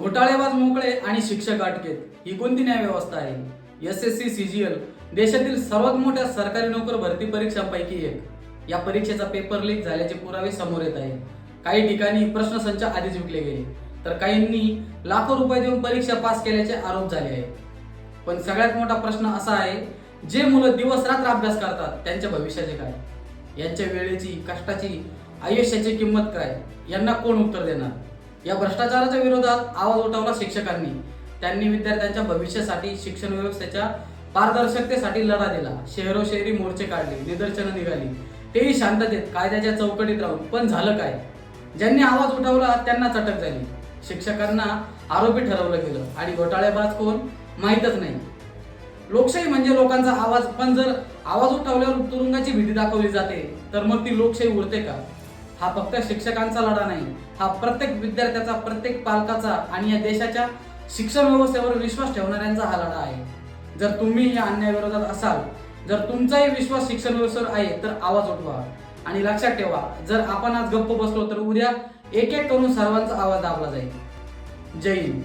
घोटाळेबाज मोकळे आणि शिक्षक अटकेत. ही कोणती न्याय व्यवस्था आहे? S S C C G L देशातील सर्वात मोठ्या सरकारी नोकर भरती परीक्षांपैकी एक. या परीक्षेचा पेपर लीक झाल्याचे पुरावे समोर येत आहे काही ठिकाणी प्रश्नसंच आधीच विकले गेले. तर काहींनी लाखो रुपये देऊन परीक्षा पास केल्याचे आरोप झाले आहेत. पण सगळ्यात मोठा प्रश्न असा आहे जे मुलं दिवस रात्र अभ्यास करतात त्यांच्या भविष्याचे काय? यांच्या वेळेची कष्टाची आयुष्याची किंमत काय? यांना कोण उत्तर देणार? या भ्रष्टाचाराच्या विरोधात आवाज उठवला शिक्षकांनी. त्यांनी विद्यार्थ्यांच्या भविष्यासाठी शिक्षण व्यवस्थेच्या पारदर्शकतेसाठी लढा दिला. शहरो शहरी मोर्चे काढले निदर्शनं निघाली. तेही शांततेत कायद्याच्या चौकटीत राहून. पण झालं काय? ज्यांनी आवाज उठवला त्यांना चटक झाली. शिक्षकांना आरोपी ठरवलं गेलं. आणि घोटाळेबाज कोण? माहीतच नाही. लोकशाही म्हणजे लोकांचा आवाज. पण जर आवाज उठवल्यावर तुरुंगाची भीती दाखवली जाते तर मग ती लोकशाही उरते का? हा फक्त शिक्षकांचा लढा नाही हा प्रत्येक विद्यार्थ्याचा प्रत्येक पालकाचा आणि या देशाच्या शिक्षण व्यवस्थेवर विश्वास ठेवणाऱ्यांचा हा लढा आहे. जर तुम्ही या अन्यायाविरोधात असाल जर तुमचाही विश्वास शिक्षण व्यवस्थेवर आहे तर आवाज उठवा. आणि लक्षात ठेवा जर आपण आज गप्प बसलो तर उद्या एक एक करून सर्वांचा आवाज दाबला जाईल. जय हिंद.